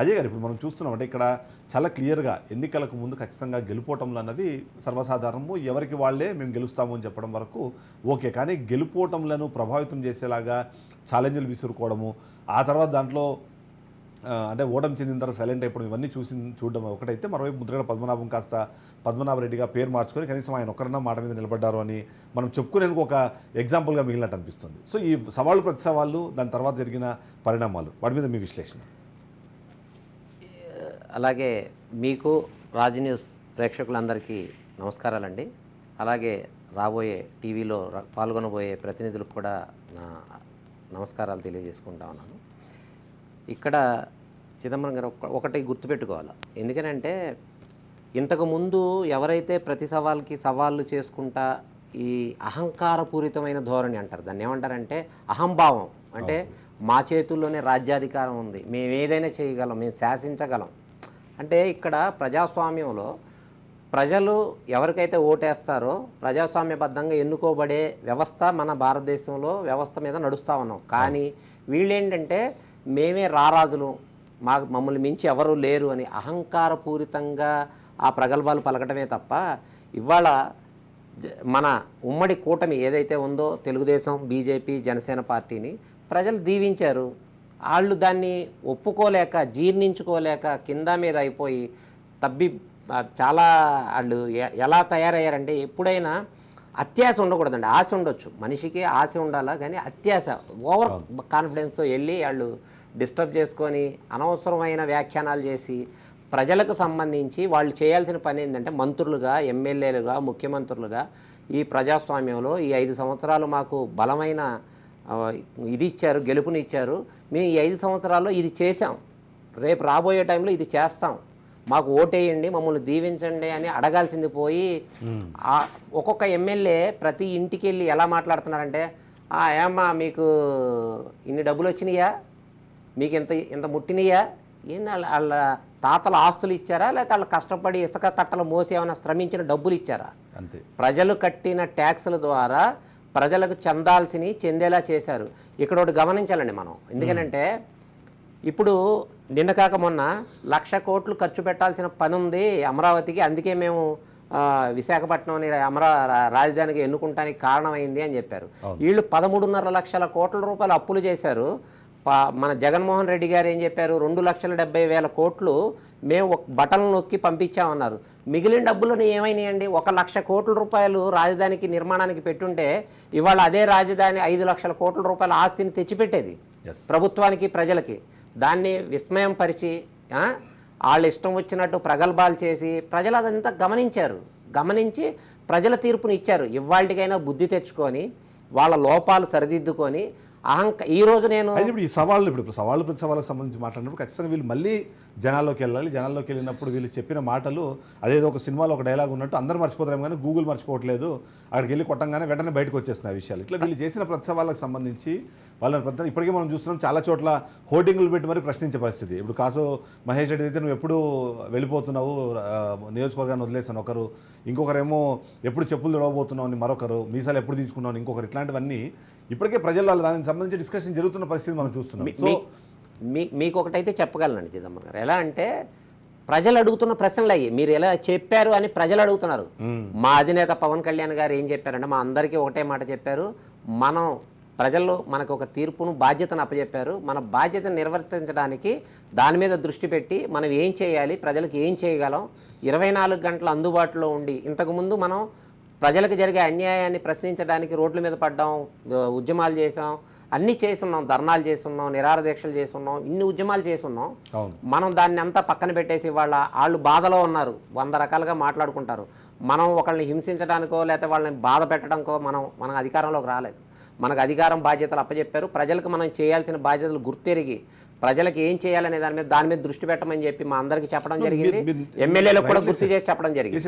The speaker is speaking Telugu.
అజయ్ గారు ఇప్పుడు మనం చూస్తున్నాం అంటే ఇక్కడ చాలా క్లియర్గా ఎన్నికలకు ముందు ఖచ్చితంగా గెలుపోవటంలు అన్నది సర్వసాధారణము. ఎవరికి వాళ్ళే మేము గెలుస్తాము అని చెప్పడం వరకు ఓకే. కానీ గెలుపోవటంలను ప్రభావితం చేసేలాగా ఛాలెంజ్లు విసురుకోవడము ఆ తర్వాత దాంట్లో అంటే ఓటం చెందిన తర్వాత సైలెంట్ అయిపోవడం ఇవన్నీ చూసి చూడడం ఒకటైతే మరోవైపు ముద్రగడ పద్మనాభం కాస్త పద్మనాభ రెడ్డిగా పేరు మార్చుకొని కనీసం ఆయన ఒక్కరన్నా మాట మీద నిలబడ్డారు అని మనం చెప్పుకునేందుకు ఒక ఎగ్జాంపుల్గా మిగిలినట్టు అనిపిస్తుంది. సో ఈ సవాళ్ళు ప్రతి సవాళ్ళు దాని తర్వాత జరిగిన పరిణామాలు వాటి మీద మీ విశ్లేషణ. అలాగే మీకు రాజ్ న్యూస్ ప్రేక్షకులందరికీ నమస్కారాలండి. అలాగే రాబోయే టీవీలో పాల్గొనబోయే ప్రతినిధులకు కూడా నా నమస్కారాలు తెలియజేసుకుంటా ఉన్నాను. ఇక్కడ చిదంబరం గారు ఒక- ఒకటి గుర్తుపెట్టుకోవాలి? ఎందుకనంటే ఇంతకు ముందు ఎవరైతే ప్రతి సవాల్కి సవాళ్ళు చేసుకుంటా ఈ అహంకారపూరితమైన ధోరణి అంటారు దాన్ని ఏమంటారంటే అహంభావం. అంటే మా చేతుల్లోనే రాజ్యాధికారం ఉంది. మేము ఏదైనా చేయగలం మేము శాసించగలం. అంటే ఇక్కడ ప్రజాస్వామ్యంలో ప్రజలు ఎవరికైతే ఓటేస్తారో ప్రజాస్వామ్యబద్ధంగా ఎన్నుకోబడే వ్యవస్థ మన భారతదేశంలో వ్యవస్థ మీద నడుస్తూ ఉన్నాం. కానీ వీళ్ళేంటంటే మేమే రారాజులు మా మమ్మల్ని మించి ఎవరు లేరు అని అహంకారపూరితంగా ఆ ప్రగల్భాలు పలకటమే తప్ప ఇవాళ మన ఉమ్మడి కూటమి ఏదైతే ఉందో తెలుగుదేశం బీజేపీ జనసేన పార్టీని ప్రజలు దీవించారు. వాళ్ళు దాన్ని ఒప్పుకోలేక జీర్ణించుకోలేక కింద మీద అయిపోయి తబ్బి చాలా వాళ్ళు ఎలా తయారయ్యారంటే ఎప్పుడైనా అత్యాశ ఉండకూడదండి. ఆశ ఉండొచ్చు. మనిషికి ఆశ ఉండాలా? కానీ అత్యాశ ఓవర్ కాన్ఫిడెన్స్తో వెళ్ళి వాళ్ళు డిస్టర్బ్ చేసుకొని అనవసరమైన వ్యాఖ్యానాలు చేసి ప్రజలకు సంబంధించి వాళ్ళు చేయాల్సిన పని ఏంటంటే మంత్రులుగా ఎమ్మెల్యేలుగా ముఖ్యమంత్రులుగా ఈ ప్రజాస్వామ్యంలో ఈ ఐదు సంవత్సరాలు మాకు బలమైన ఇది ఇచ్చారు గెలుపునిచ్చారు మేము ఈ ఐదు సంవత్సరాల్లో ఇది చేసాం రేపు రాబోయే టైంలో ఇది చేస్తాం. మాకు ఓటేయండి మమ్మల్ని దీవించండి అని అడగాల్సింది పోయి ఆ ఒక్కొక్క ఎమ్మెల్యే ప్రతి ఇంటికి వెళ్ళి ఎలా మాట్లాడుతున్నారంటే "ఆ, ఏమ్మా మీకు ఇన్ని డబ్బులు వచ్చినాయా? మీకు ఇంత ఇంత ముట్టినయా? ఏంది వాళ్ళ వాళ్ళ తాతల ఆస్తులు ఇచ్చారా? లేకపోతే వాళ్ళు కష్టపడి ఇసుక తట్టలు మోసి ఏమైనా శ్రమించిన డబ్బులు ఇచ్చారా? అంతే. ప్రజలు కట్టిన ట్యాక్సుల ద్వారా ప్రజలకు చెందాల్సినవి చెందేలా చేశారు. ఇక్కడ ఒకటి గమనించాలండి మనం. ఎందుకనంటే ఇప్పుడు నిన్న కాక మొన్న లక్ష కోట్లు ఖర్చు పెట్టాల్సిన పని ఉంది అమరావతికి. అందుకే మేము విశాఖపట్నం అమరా రా- రాజధానికి ఎన్నుకుంటానికి కారణమైంది అని చెప్పారు. వీళ్ళు పదమూడున్నర లక్షల కోట్ల రూపాయలు అప్పులు చేశారు. పా- మన జగన్మోహన్ రెడ్డి గారు ఏం చెప్పారు? రెండు లక్షల డెబ్బై వేల కోట్లు మేము ఒక బటన్ నొక్కి పంపించామన్నారు. మిగిలిన డబ్బులు ఏమైనాయండి? ఒక లక్ష కోట్ల రూపాయలు రాజధానికి నిర్మాణానికి పెట్టుంటే ఇవాళ అదే రాజధాని ఐదు లక్షల కోట్ల రూపాయల ఆస్తిని తెచ్చిపెట్టేది ప్రభుత్వానికి ప్రజలకి. దాన్ని విస్మయం పరిచి వాళ్ళ ఇష్టం వచ్చినట్టు ప్రగల్భాలు చేసి ప్రజలు అదంతా గమనించారు. గమనించి ప్రజల తీర్పుని ఇచ్చారు. ఇవాళకైనా బుద్ధి తెచ్చుకొని వాళ్ళ లోపాలు సరిదిద్దుకొని అహంక రోజు నేను అయితే ఇప్పుడు ఈ సవాళ్ళు ఇప్పుడు ఇప్పుడు సవాళ్ళు ప్రతి సవాళ్ళకి సంబంధించి మాట్లాడినప్పుడు ఖచ్చితంగా వీళ్ళు మళ్ళీ జనాల్లోకి వెళ్ళాలి. జనాల్లోకి వెళ్ళినప్పుడు వీళ్ళు చెప్పిన మాటలు అదేదో ఒక సినిమాలో ఒక డైలాగ్ ఉన్నట్టు అందరూ మర్చిపోతారేమో కానీ గూగుల్ మర్చిపోవట్లేదు. అక్కడికి వెళ్ళి కొట్టంగానే వెంటనే బయటకు వచ్చేస్తున్నాయి విషయాలు. ఇట్లా వీళ్ళు చేసిన ప్రతి సవాళ్ళకి సంబంధించి వాళ్ళని ప్రతి ఇప్పటికే మనం చూస్తున్నాం చాలా చోట్ల హోర్డింగ్లు పెట్టి మరి ప్రశ్నించే పరిస్థితి. ఇప్పుడు కాసు మహేష్ రెడ్డి అయితే నువ్వు ఎప్పుడు వెళ్ళిపోతున్నావు నియోజకవర్గాన్ని వదిలేసాను ఒకరు ఇంకొకరేమో ఎప్పుడు చెప్పులు తొడవబోతున్నావు అని మరొకరు మీసాలు ఎప్పుడు తీసుకున్నావు ఇంకొకరు ఇట్లాంటివన్నీ ఇప్పటికే ప్రజల్లో దానికి సంబంధించి డిస్కషన్ జరుగుతున్న పరిస్థితి మనం చూస్తున్నాం. సో మీ- మీ మీకు ఒకటైతే చెప్పగలనండి చిదంబరం గారు. ఎలా అంటే ప్రజలు అడుగుతున్న ప్రశ్నలు అయ్యి మీరు ఎలా చెప్పారు అని ప్రజలు అడుగుతున్నారు. మా అధినేత పవన్ కళ్యాణ్ గారు ఏం చెప్పారంటే మా అందరికీ ఒకటే మాట చెప్పారు మనం ప్రజల్లో మనకు ఒక తీర్పును బాధ్యతను అప్పచెప్పారు మన బాధ్యతను నిర్వర్తించడానికి దాని మీద దృష్టి పెట్టి మనం ఏం చేయాలి ప్రజలకు ఏం చేయగలం ఇరవై నాలుగు గంటలు అందుబాటులో ఉండి ఇంతకుముందు మనం ప్రజలకు జరిగే అన్యాయాన్ని ప్రశ్నించడానికి రోడ్ల మీద పడ్డాం ఉద్యమాలు చేసాం అన్నీ చేసున్నాం ధర్నాలు చేస్తున్నాం నిరాహార దీక్షలు చేస్తున్నాం ఇన్ని ఉద్యమాలు చేస్తున్నాం. మనం దాన్ని అంతా పక్కన పెట్టేసి వాళ్ళ వాళ్ళు బాధలో ఉన్నారు వంద రకాలుగా మాట్లాడుకుంటారు. మనం ఒకళ్ళని హింసించడానికో లేకపోతే వాళ్ళని బాధ పెట్టడానికో మనం మన అధికారంలోకి రాలేదు. మనకు అధికారం బాధ్యతలు అప్పచెప్పారు ప్రజలకు మనం చేయాల్సిన బాధ్యతలు గుర్తెరిగి ప్రజలకు ఏం చేయాలనే దాని మీద దాని మీద దృష్టి పెట్టమని చెప్పి మా అందరికీ చెప్పడం జరిగింది. ఎమ్మెల్యేలకు కూడా గుర్తు చేసి చెప్పడం జరిగింది.